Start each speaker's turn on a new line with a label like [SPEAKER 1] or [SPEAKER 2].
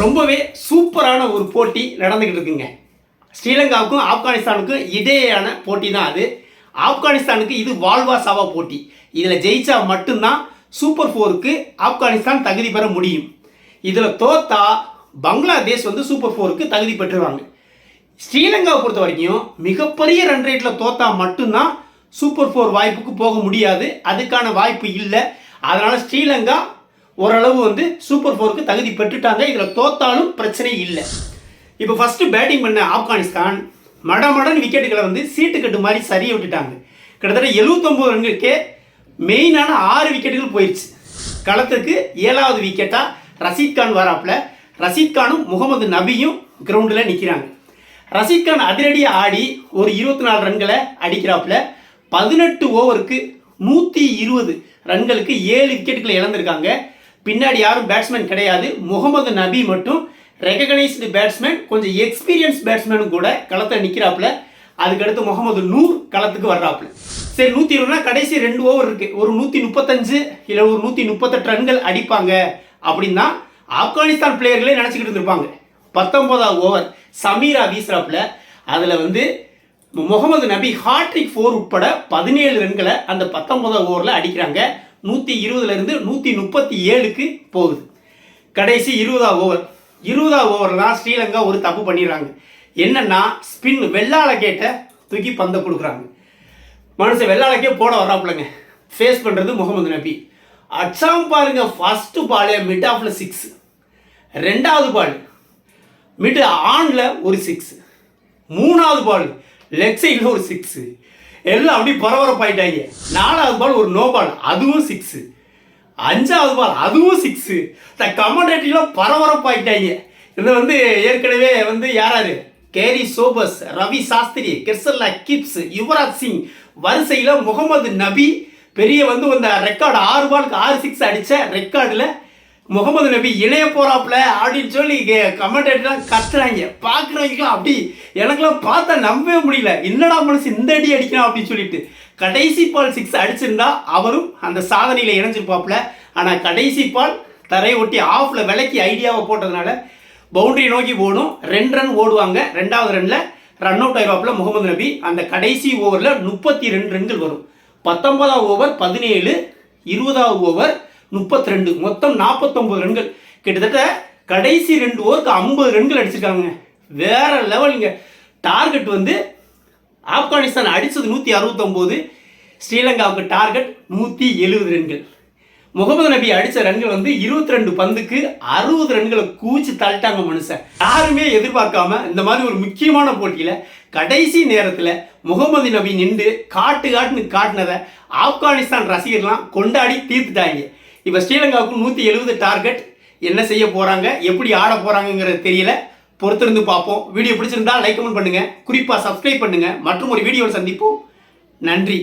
[SPEAKER 1] ரொம்பவே சூப்பரான ஒரு போட்டி நடந்துக்கிட்டு இருக்குங்க. ஸ்ரீலங்காவுக்கும் ஆப்கானிஸ்தானுக்கும் இடையேயான போட்டி தான் அது. ஆப்கானிஸ்தானுக்கு இது வாழ்வா சாவா போட்டி. இதில் ஜெயிச்சா மட்டும்தான் சூப்பர் ஃபோருக்கு ஆப்கானிஸ்தான் தகுதி பெற முடியும். இதில் தோத்தா பங்களாதேஷ் வந்து சூப்பர் ஃபோருக்கு தகுதி பெற்றுருவாங்க. ஸ்ரீலங்காவை பொறுத்த வரைக்கும் மிகப்பெரிய ரன் ரேட்டில் தோத்தா மட்டும்தான் சூப்பர் ஃபோர் வாய்ப்புக்கு போக முடியாது. அதுக்கான வாய்ப்பு இல்லை. அதனால் ஸ்ரீலங்கா ஓரளவு வந்து சூப்பர் ஃபோருக்கு தகுதி பெற்றுட்டாங்க. இதில் தோத்தாலும் பிரச்சனை இல்லை. இப்போ ஃபஸ்ட்டு பேட்டிங் பண்ண ஆப்கானிஸ்தான் மடமடன் விக்கெட்டுகளை வந்து சீட்டு கட்டு மாதிரி சரியை விட்டுட்டாங்க. கிட்டத்தட்ட எழுபத்தொம்போது ரன்களுக்கே மெயினான ஆறு விக்கெட்டுகள் போயிடுச்சு களத்துக்கு ஏழாவது விக்கெட்டாக ரஷீத் கான் ரஷீத்கானும் ரஷீத் கானும் முகமது நபியும் கிரவுண்டில் நிற்கிறாங்க ரஷீத் கான் அதிரடியாக ஆடி ஒரு இருபத்தி நாலு ரன்களை அடிக்கிறாப்புல. பதினெட்டு ஓவருக்கு நூற்றி இருபது ரன்களுக்கு ஏழு விக்கெட்டுகளை இழந்திருக்காங்க. பின்னாடி யாரும் பேட்ஸ்மேன் கிடையாது. முகமது நபி மட்டும் ரெகனைஸ்டு பேட்ஸ்மேன் கொஞ்சம் எக்ஸ்பீரியன்ஸ் பேட்ஸ்மேனும் கூட களத்தில் நிற்கிறாப்புல அதுக்கடுத்து முகமது நூர் களத்துக்கு வர்றாப்புல. சரி நூற்றி இருபதுனா கடைசி ரெண்டு ஓவர் இருக்கு. ஒரு நூற்றி முப்பத்தஞ்சு இல்லை ஒரு நூற்றி முப்பத்தெட்டு ரன்கள் அடிப்பாங்க அப்படின்னா ஆப்கானிஸ்தான் பிளேயர்களே நினச்சிக்கிட்டு இருந்திருப்பாங்க. பத்தொன்பதாவது ஓவர் சமீரா வீசுறாப்புல. அதில் வந்து முகமது நபி ஹாட்ரிக் ஃபோர் உட்பட பதினேழு ரன்களை அந்த பத்தொன்பதாவது ஓவரில் அடிக்கிறாங்க. நூற்றி இருபதுலேருந்து நூற்றி முப்பத்தி ஏழுக்கு போகுது. கடைசி இருபதாவது ஓவர் இருபதாவது ஓவரில் தான் ஸ்ரீலங்கா ஒரு தப்பு பண்ணிடுறாங்க. என்னன்னா ஸ்பின் வெள்ளால கேட்ட தூக்கி பந்தை கொடுக்குறாங்க. மனுஷன் வெள்ளாளக்கே போட வர்றாப்புலங்க. ஃபேஸ் பண்ணுறது முகமது நபி. அச்சாம் பாருங்க ஃபஸ்ட்டு பாலே மிட் ஆஃப்ல சிக்ஸ் ரெண்டாவது பால் மிட் ஆனில் ஒரு சிக்ஸ் மூணாவது பால் லெக் சைடில் ஒரு சிக்ஸு எல்லாம் அப்படி பரபரப்பாயிட்டாங்க. நாலாவது பால் ஒரு நோ பால் அதுவும் சிக்ஸு அஞ்சாவது பால் அதுவும் சிக்ஸு த கமெண்டேட்டிவ்லாம் பரபரப்பாயிட்டாங்க. இது வந்து ஏற்கனவே வந்து யாராரு? Garry Sobers Ravi Shastri Herschelle Gibbs Yuvraj Singh வரிசையில் முகமது நபி பெரிய வந்து அந்த ரெக்கார்டு ஆறு பாலுக்கு ஆறு சிக்ஸ் அடித்த ரெக்கார்டில் முகமது நபி இணைய போறாப்புல அப்படின்னு சொல்லி கமெண்டேட்டர்லாம் கத்துறாங்க. பார்க்குறவங்களாம் அப்படி எனக்குலாம் பார்த்தா நம்பவே முடியல. என்னடா மனசு இந்த அடி அடிக்கணும் அப்படின்னு சொல்லிட்டு. கடைசி பால் சிக்ஸ் அடிச்சிருந்தா அவரும் அந்த சாதனையில் இணைஞ்சிருப்பாப்புல. ஆனால் கடைசி பால் தரையை ஒட்டி ஆஃப்ல விலைக்கு ஐடியாவை போட்டதுனால பவுண்டரியை நோக்கி ஓடும். ரெண்டு ரன் ஓடுவாங்க. ரெண்டாவது ரன்ல ரன் அவுட் ஆயிடுவாப்புல முகமது நபி. அந்த கடைசி ஓவரில் முப்பத்தி ரெண்டு ரன்கள் வரும். பத்தொன்பதாவது ஓவர் பதினேழு இருபதாவது ஓவர் முப்பத்தி ரெண்டு மொத்தம் நாற்பத்தொம்பது ரன்கள். கிட்டத்தட்ட கடைசி ரெண்டு ஓவருக்கு ஐம்பது ரன்கள் அடிச்சிருக்காங்க வேற லெவலுங்க டார்கெட் வந்து ஆப்கானிஸ்தான் அடித்தது நூற்றி அறுபத்தொம்போது ஸ்ரீலங்காவுக்கு டார்கெட் நூற்றி எழுபது ரன்கள். முகமது நபி அடித்த ரன்கள் வந்து இருபத்தி ரெண்டு பந்துக்கு அறுபது ரன்களை கூச்சி தள்ளிட்டாங்க மனுஷன். யாருமே எதிர்பார்க்காம இந்த மாதிரி ஒரு முக்கியமான போட்டியில் கடைசி நேரத்தில் முகமது நபி நின்று காட்டு காட்டுன்னு காட்டினதை ஆப்கானிஸ்தான் ரசிகர்லாம் கொண்டாடி தீர்த்துட்டாங்க. இப்போ ஸ்ரீலங்காவுக்கு நூற்றி எழுபது டார்கெட். என்ன செய்ய போகிறாங்க எப்படி ஆட போகிறாங்கங்கிறது தெரியல. பொறுத்திருந்து பார்ப்போம். வீடியோ பிடிச்சிருந்தா லைக் கமெண்ட் பண்ணுங்கள் குறிப்பாக சப்ஸ்கிரைப் பண்ணுங்கள் மற்றும் ஒரு வீடியோவில் சந்திப்போம். நன்றி.